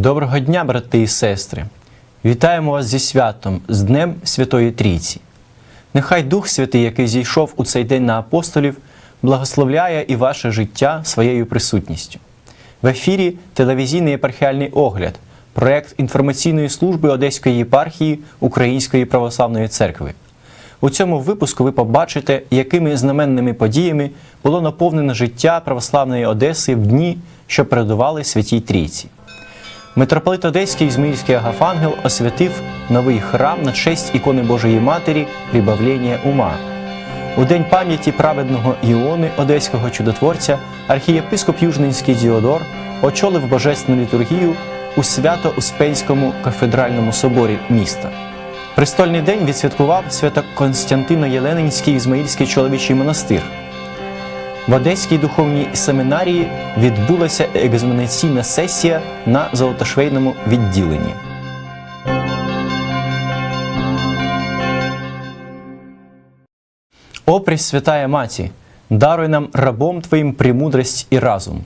Доброго дня, брати і сестри! Вітаємо вас зі святом, з Днем Святої Трійці. Нехай Дух Святий, який зійшов у цей день на апостолів, благословляє і ваше життя своєю присутністю. В ефірі телевізійний єпархіальний огляд, проект інформаційної служби Одеської єпархії Української православної церкви. У цьому випуску ви побачите, якими знаменними подіями було наповнено життя православної Одеси в дні, що передували Святій Трійці. Митрополит Одеський Ізмаїльський Агафангел освятив новий храм на честь ікони Божої Матері Прибавлення ума. У день пам'яті праведного Іони Одеського чудотворця архієпископ Южненський Діодор очолив божественну літургію у Свято-Успенському кафедральному соборі міста. Престольний день відсвяткував Свято-Константино-Єленинський Ізмаїльський чоловічий монастир. В Одеській духовній семінарії відбулася екзаменаційна сесія на золотошвейному відділенні. О Пресвятая Маті, даруй нам рабом Твоїм премудрость і разум.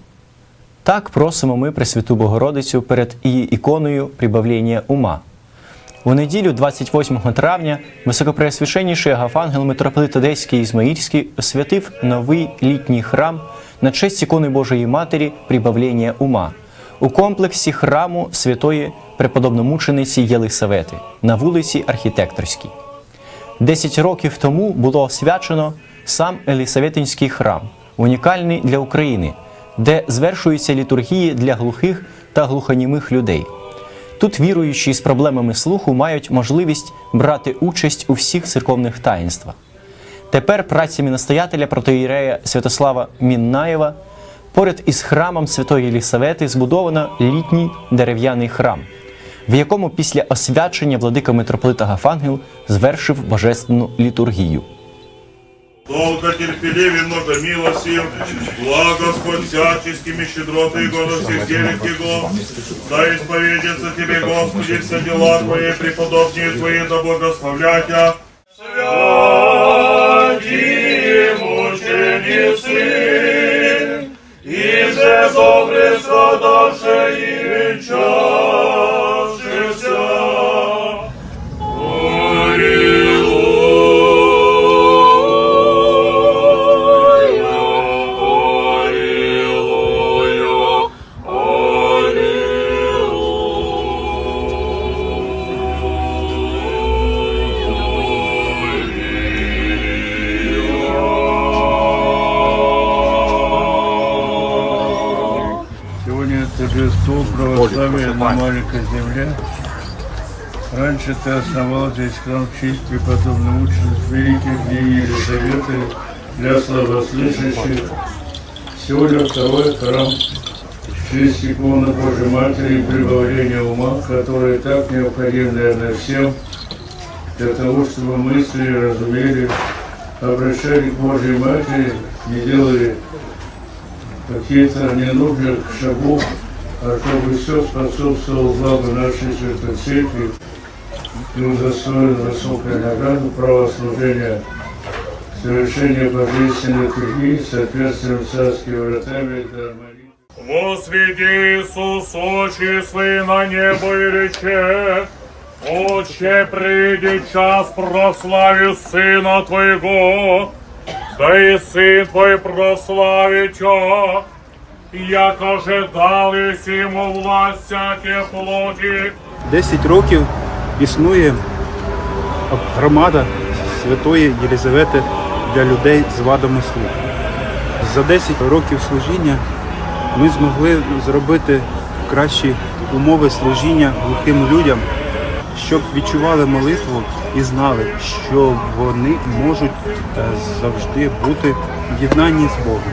Так просимо ми Пресвяту Богородицю перед її іконою прибавлення ума. У неділю, 28 травня, високопреосвященніший Агафангел митрополит Одеський Ізмаїльський освятив новий літній храм на честь ікони Божої Матері прибавлення ума у комплексі храму святої преподобномучениці Єлисавети на вулиці Архітекторській. Десять років тому було освячено сам Елісаветинський храм, унікальний для України, де звершуються літургії для глухих та глухонімих людей. Тут віруючі з проблемами слуху мають можливість брати участь у всіх церковних таїнствах. Тепер працями настоятеля протоїрея Святослава Міннаєва поряд із храмом Святої Єлісавети збудовано літній дерев'яний храм, в якому після освячення владика митрополит Агафангел звершив божественну літургію. Долго терпеливый, много милостив, благ всяческими щедроты на всех делах Его. Да исповедятся Тебе, Господи, все дела Твои, преподобные Твои, да благословлятя. Святи мученицы, и же добре страдавшие и венчавшиеся. Раньше ты основал здесь храм в честь преподобной ученицы великих дней Елизаветы для слабослышащих. Сегодня второй храм в честь иконы Божьей Матери и прибавления ума, которые так необходим, наверное, всем, для того, чтобы мысли разумели, обращали к Божьей Матери, не делали какие-то ненужных шагов, а чтобы все способствовало благу нашей Святой Церкви и удостоил высокой награду правослужения, совершения божественной книги, соответствием царскими вратами да молитвы. Возведи Иисус очи свои на небо и рече, Отче, приди час прослави Сына Твоего, да и Сын Твой прославит Его, як ожидались Ему власть всякие плоти, 10 років існує громада Святої Єлізавети для людей з вадами слуху. За 10 років служіння ми змогли зробити кращі умови служіння глухим людям, щоб відчували молитву і знали, що вони можуть е, завжди бути в з Богом.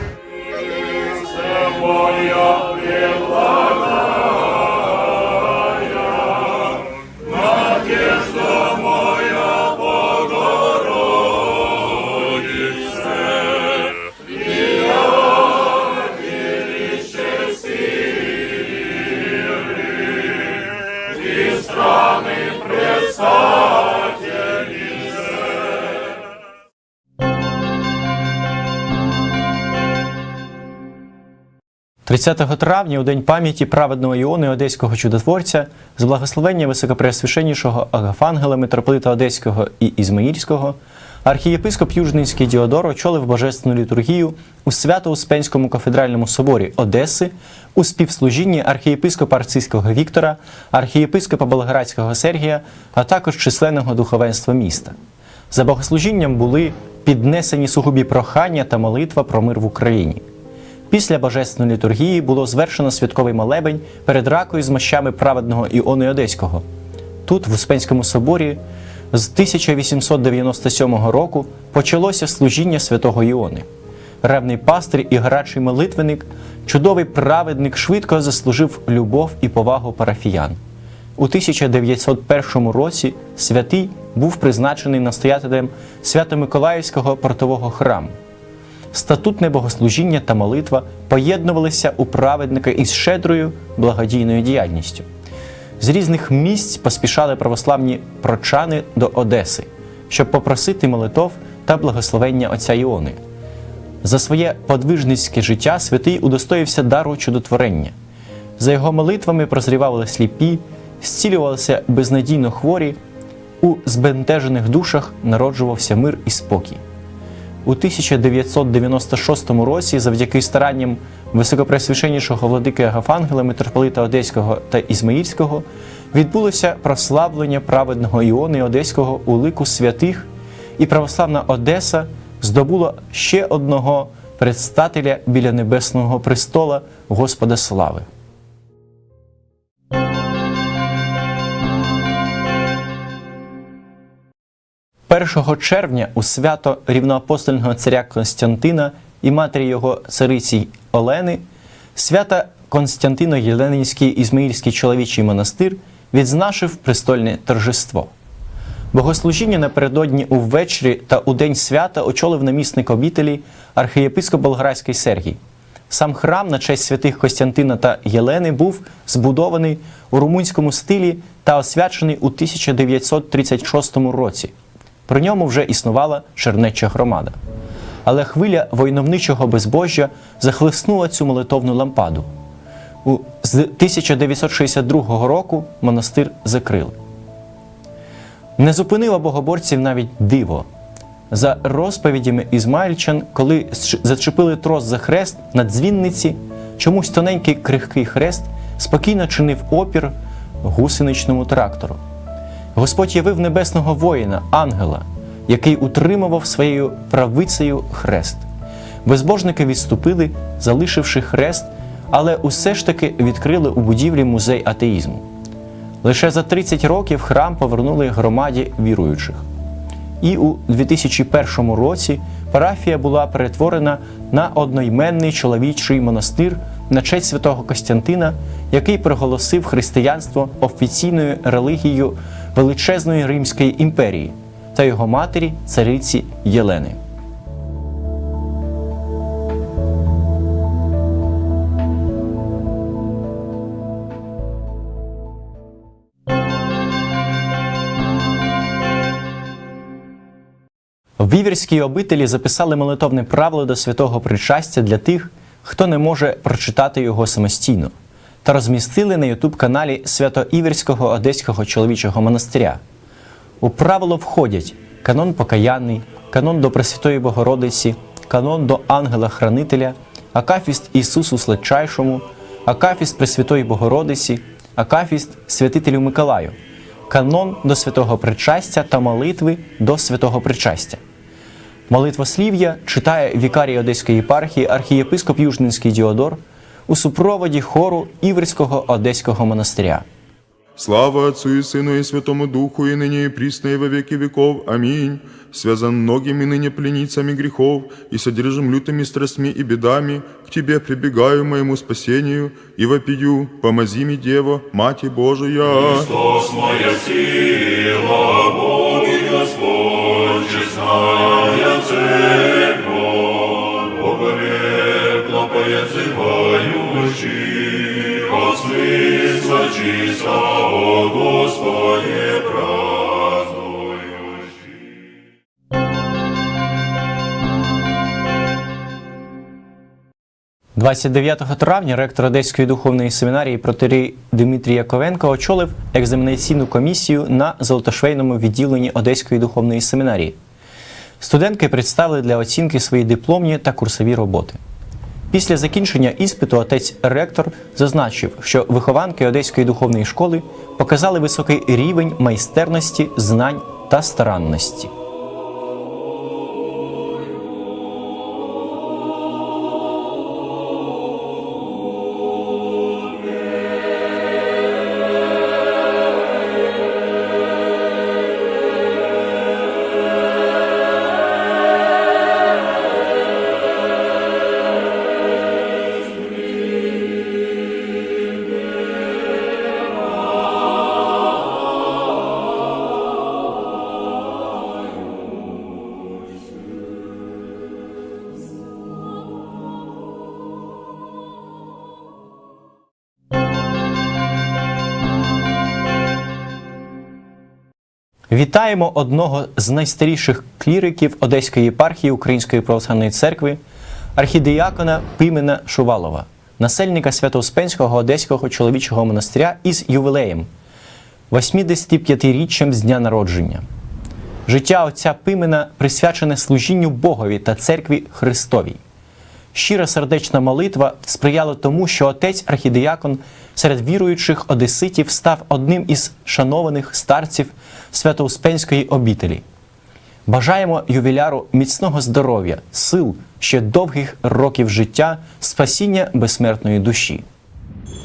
30 травня, у день пам'яті праведного Іони Одеського чудотворця, з благословення високопреосвященнішого Агафангела, митрополита Одеського і Ізмаїльського, архієпископ Южненський Діодор очолив божественну літургію у Свято-Успенському кафедральному соборі Одеси у співслужінні архієпископа Арцизького Віктора, архієпископа Болградського Сергія, а також численного духовенства міста. За богослужінням були піднесені сугубі прохання та молитва про мир в Україні. Після божественної літургії було звершено святковий молебень перед ракою з мощами праведного Іони Одеського. Тут, в Успенському соборі, з 1897 року почалося служіння святого Іони. Ревний пастир і гарячий молитвенник, чудовий праведник швидко заслужив любов і повагу парафіян. У 1901 році святий був призначений настоятелем Свято-Миколаївського портового храму. Статутне богослужіння та молитва поєднувалися у праведника із щедрою благодійною діяльністю. З різних місць поспішали православні прочани до Одеси, щоб попросити молитов та благословення отця Іони. За своє подвижницьке життя святий удостоївся дару чудотворення. За його молитвами прозрівали сліпі, зцілювалися безнадійно хворі, у збентежених душах народжувався мир і спокій. У 1996 році, завдяки старанням високопресвященнішого владики Агафангела, митрополита Одеського та Ізмаїльського, відбулося прославлення праведного Іони Одеського у лику святих, і православна Одеса здобула ще одного предстателя біля небесного престола Господа слави. 1 червня у свято рівноапостольного царя Константина і матері його цариці Олени, свята Константино Єленинський Ізмаїльський чоловічий монастир відзначив престольне торжество. Богослужіння напередодні увечері та у день свята очолив намісник обітелі архієпископ Болградський Сергій. Сам храм на честь святих Костянтина та Єлени був збудований у румунському стилі та освячений у 1936 році. При ньому вже існувала чернеча громада. Але хвиля войновничого безбожжя захлеснула цю молитовну лампаду. У- З 1962 року монастир закрили. Не зупинило богоборців навіть диво. За розповідями ізмаїльчан, коли зачепили трос за хрест на дзвінниці, чомусь тоненький крихкий хрест спокійно чинив опір гусеничному трактору. Господь явив небесного воїна, ангела, який утримував своєю правицею хрест. Безбожники відступили, залишивши хрест, але усе ж таки відкрили у будівлі музей атеїзму. Лише за 30 років храм повернули громаді віруючих. І у 2001 році парафія була перетворена на одноіменний чоловічий монастир на честь святого Костянтина, який проголосив християнство офіційною релігією величезної Римської імперії та його матері цариці Єлени. В обителі записали молитовне правило до святого причастя для тих, хто не може прочитати його самостійно, та розмістили на Ютуб-каналі Свято-Іверського Одеського чоловічого монастиря. У правило входять канон покаянний, канон до Пресвятої Богородиці, канон до ангела-хранителя, акафіст Ісусу Следчайшому, акафіст Пресвятої Богородиці, акафіст святителю Миколаю, канон до святого причастя та молитви до святого причастя. Молитвослів'я читає вікарій Одеської єпархії архієпископ Южненський Діодор у супроводі хору Іверського Одеського монастиря. Слава Отцу и Сыну и Святому Духу, и ныне и присно и во веки веков. Аминь. Связан многими ныне пленницами грехов, и содержим лютыми страстьми и бедами, к Тебе прибегаю моему спасению, и вопию, помози мне, Дева, Мати Божия. Христос моя сила, Бог и Господь, честная церковь, Богоревно поязывающий, от смысла чистого Господе празднующий. 29 травня ректор Одеської духовної семінарії протерій Дмитрій Яковенко очолив екзаменаційну комісію на Золотошвейному відділенні Одеської духовної семінарії. Студентки представили для оцінки свої дипломні та курсові роботи. Після закінчення іспиту отець ректор зазначив, що вихованки Одеської духовної школи показали високий рівень майстерності, знань та старанності. Вітаємо одного з найстаріших кліриків Одеської єпархії Української православної церкви, архідіякона Пимена Шувалова, насельника Свято-Успенського Одеського чоловічого монастиря із ювілеєм 85-річчям з дня народження. Життя отця Пимена присвячене служінню Богові та церкві Христовій. Щира сердечна молитва сприяла тому, що отець архідіякон серед віруючих одеситів став одним із шанованих старців Свято-Успенської обітелі. Бажаємо ювіляру міцного здоров'я, сил, ще довгих років життя, спасіння безсмертної душі.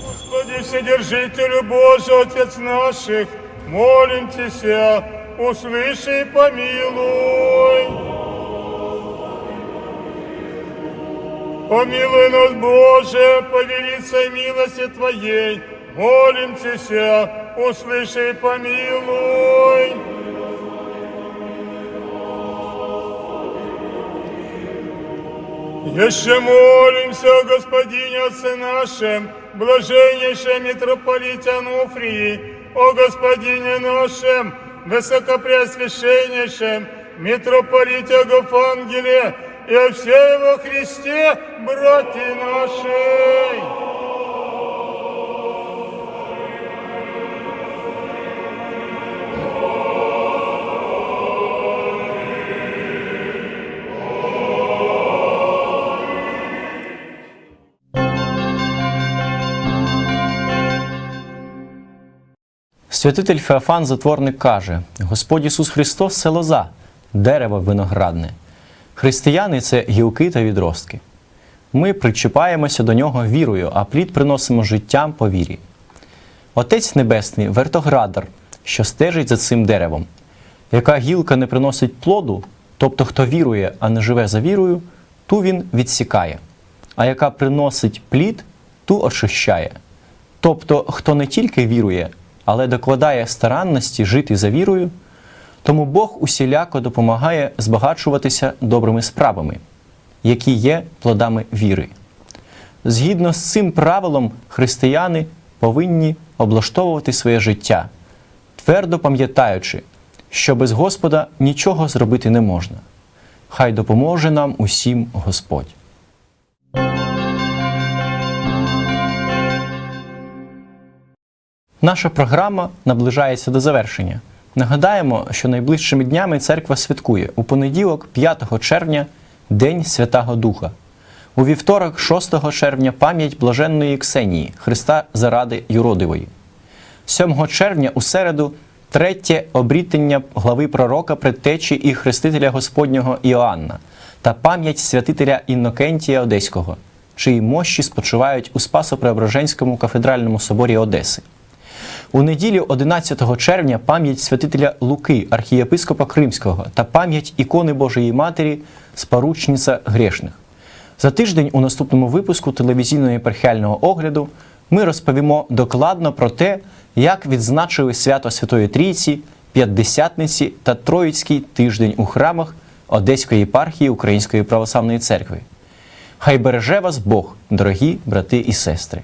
Господи, Вседержителю Божий, Отец наших, молим Тебя, услыши и помилуй. Помилуй нас, Боже, по велицей Твоей, молим Тебя, услыши помилуй. Еще молимся Господине Отце нашем, блаженнейшем митрополите Ануфрии, о Господине нашем, высокопреосвященнейшем митрополите Агафангеле и о всей во Христе, братья нашей. Святитель Феофан Затворник каже: Господь Ісус Христос це лоза, дерево виноградне. Християни це гілки та відростки. Ми причіпаємося до нього вірою, а плід приносимо життям по вірі. Отець Небесний вертоградар, що стежить за цим деревом. Яка гілка не приносить плоду, тобто хто вірує, а не живе за вірою, ту він відсікає, а яка приносить плід, ту очищає. Тобто, хто не тільки вірує, але докладає старанності жити за вірою, тому Бог усіляко допомагає збагачуватися добрими справами, які є плодами віри. Згідно з цим правилом, християни повинні облаштовувати своє життя, твердо пам'ятаючи, що без Господа нічого зробити не можна. Хай допоможе нам усім Господь. Наша програма наближається до завершення. Нагадаємо, що найближчими днями церква святкує у понеділок, 5 червня, День Святого Духа. У вівторок, 6 червня, пам'ять блаженної Ксенії, Христа заради Юродивої. 7 червня у середу третє обрітення глави пророка предтечі і хрестителя Господнього Іоанна та пам'ять святителя Іннокентія Одеського, чиї мощі спочивають у Спасо-Преображенському кафедральному соборі Одеси. У неділю 11 червня пам'ять святителя Луки, архієпископа Кримського та пам'ять ікони Божої Матері, споручниця грешних. За тиждень у наступному випуску телевізійного єпархіального огляду ми розповімо докладно про те, як відзначили свято Святої Трійці, П'ятдесятниці та Троїцький тиждень у храмах Одеської єпархії Української православної церкви. Хай береже вас Бог, дорогі брати і сестри!